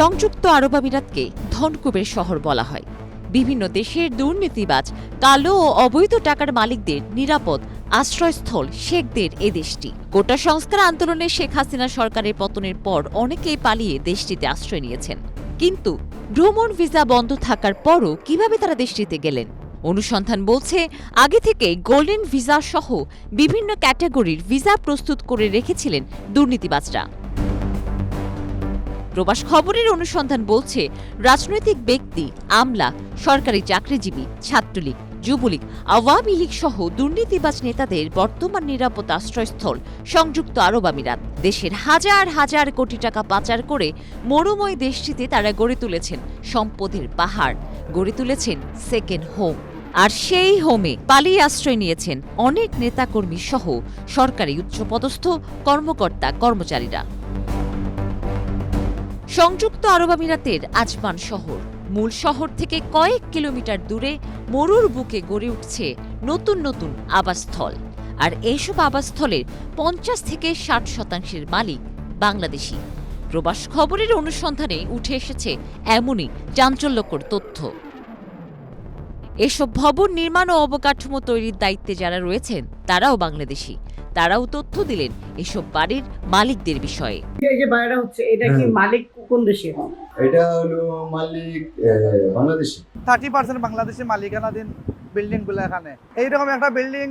সংযুক্ত আরব আমিরাতকে ধনকুবের শহর বলা হয়। বিভিন্ন দেশের দুর্নীতিবাজ, কালো ও অবৈধ টাকার মালিকদের নিরাপদ আশ্রয়স্থল শেখদের এ দেশটি। কোটা সংস্কার আন্দোলনে শেখ হাসিনা সরকারের পতনের পর অনেকেই পালিয়ে দেশটিতে আশ্রয় নিয়েছেন। কিন্তু ভ্রমণ ভিসা বন্ধ থাকার পরও কীভাবে তারা দেশটিতে গেলেন? অনুসন্ধান বলছে, আগে থেকে গোল্ডেন ভিসা সহ বিভিন্ন ক্যাটাগরির ভিসা প্রস্তুত করে রেখেছিলেন দুর্নীতিবাজরা। প্রবাস খবরের অনুসন্ধান বলছে, রাজনৈতিক ব্যক্তি, আমলা, সরকারি চাকরিজীবী, ছাত্রলীগ, যুবলীগ, আওয়ামী লীগ সহ দুর্নীতিবাজ নেতাদের বর্তমান নিরাপদ আশ্রয়স্থল সংযুক্ত আরব আমিরাত। দেশের হাজার হাজার কোটি টাকা পাচার করে মরুময় দেশটিতে তারা গড়ে তুলেছেন সম্পদের পাহাড়, গড়ে তুলেছেন সেকেন্ড হোম আর সেই হোমে পালিয়ে আশ্রয় নিয়েছেন অনেক নেতাকর্মী সহ সরকারি উচ্চপদস্থ কর্মকর্তা, কর্মচারীরা। সংযুক্ত আরব আমিরাতের আজমান শহর। মূল শহর থেকে কয়েক কিলোমিটার দূরে মরুর বুকে গড়ে উঠছে নতুন নতুন আবাসস্থল। আর এইসব আবাসস্থলের পঞ্চাশ থেকে ষাট শতাংশের মালিক বাংলাদেশি। প্রবাস খবরের অনুসন্ধানে উঠে এসেছে এমনই চাঞ্চল্যকর তথ্য। এসব ভবন নির্মাণ ও অবকাঠামো তৈরির দায়িত্বে যারা রয়েছেন তারাও বাংলাদেশি। তারাও তথ্য দিলেন এসব বাড়ির মালিকদের বিষয়ে। এই যে বাড়িটা হচ্ছে এটা কি। মালিক কোন দেশের এটা হলো মালিক বাংলাদেশি। থার্টি পার্সেন্ট বাংলাদেশের মালিকানাধীন বিল্ডিংগুলো এখানে। এইরকম একটা বিল্ডিং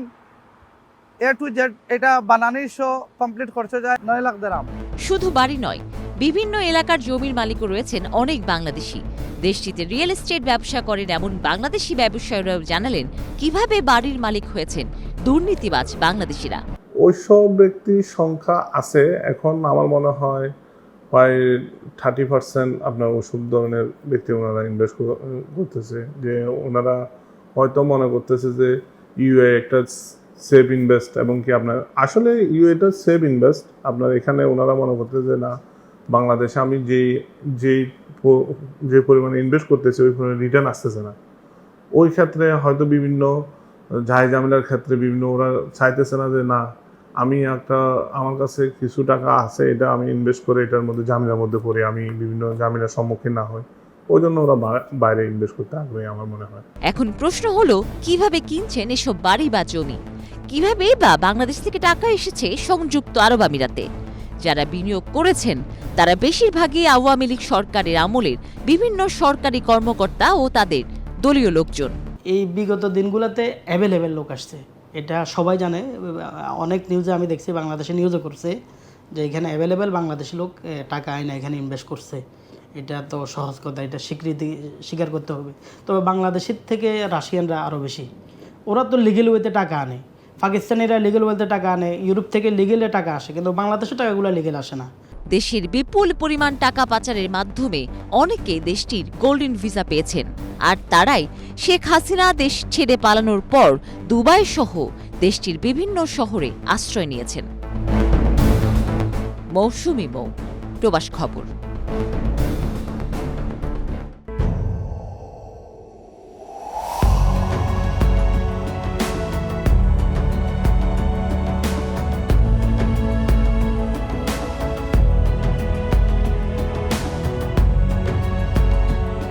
এ টু জেড এটা বানানোর শো কমপ্লিট খরচ যায় নয় লাখ দেরাম শুধু বাড়ি নয় বিভিন্ন এলাকার জমির মালিকও রয়েছেন অনেক বাংলাদেশি। দেশটিতে রিয়েল এস্টেট ব্যবসা করেন এমন বাংলাদেশি ব্যবসায়ীরাও জানালেন কীভাবে বাড়ির মালিক হয়েছেন দুর্নীতিবাজ বাংলাদেশিরা। ওইসব ব্যক্তির সংখ্যা আছে। এখন আমার মনে হয় প্রায় থার্টি পার্সেন্ট আপনার ওসব ধরনের ব্যক্তি ওনারা ইনভেস্ট করতেছে। যে ওনারা হয়তো মনে করতেছে যে ইউএ একটা সেফ ইনভেস্ট এবং কি আপনার, আসলে ইউএটা সেফ ইনভেস্ট আপনার এখানে ওনারা মনে করতেছে না, বাংলাদেশে আমি যেই যেই যে পরিমাণে ইনভেস্ট করতেছে, ওই পরিমাণে রিটার্ন আসতেছে না। ওই ক্ষেত্রে হয়তো বিভিন্ন, ঝাই ঝামেলার ক্ষেত্রে বিভিন্ন ওরা চাইতেছে না যে, না, আমি একটা, আমার কাছে কিছু টাকা আছে, এটা আমি ইনভেস্ট করে এটার মধ্যে, ঝামেলার মধ্যে পড়ে, আমি বিভিন্ন ঝামেলার সম্মুখীন না হই। ওই জন্য ওরা বাইরে ইনভেস্ট করতে আগ্রহী আমার মনে হয়। এখন প্রশ্ন হলো, কীভাবে কিনছেন এসব বাড়ি বা জমি? কীভাবে বা বাংলাদেশ থেকে টাকা এসেছে সংযুক্ত আরব আমিরাতে? যারা বিনিয়োগ করেছেন, তারা বেশিরভাগই আওয়ামী লীগ সরকারের আমলের বিভিন্ন সরকারি কর্মকর্তা ও তাদের দলীয় লোকজন। এই বিগত দিনগুলোতে অ্যাভেলেবেল লোক আসছে। এটা সবাই জানে। অনেক নিউজে আমি দেখছি, বাংলাদেশে নিউজও করছে যে এখানে অ্যাভেলেবেল বাংলাদেশি লোক টাকা আইনা এখানে ইনভেস্ট করছে। এটা তো সহজ কথা, এটা স্বীকৃতি, স্বীকার করতে হবে। তবে বাংলাদেশের থেকে রাশিয়ানরা আরও বেশি। ওরা তো লিগেল ওয়েতে টাকা আনে। পাকিস্তানিরা লিগেল ওয়েতে টাকা আনে, ইউরোপ থেকে লিগেলে টাকা আসে, কিন্তু বাংলাদেশের টাকাগুলো লিগেল আসে না। দেশের বিপুল পরিমাণ টাকা পাচারের মাধ্যমে অনেকে দেশটির গোল্ডেন ভিসা পেয়েছেন। আর তারাই শেখ হাসিনা দেশ ছেড়ে পালানোর পর দুবাই সহ দেশটির বিভিন্ন শহরে আশ্রয় নিয়েছেন। মৌসুমি মৌ, প্রবাস খবর।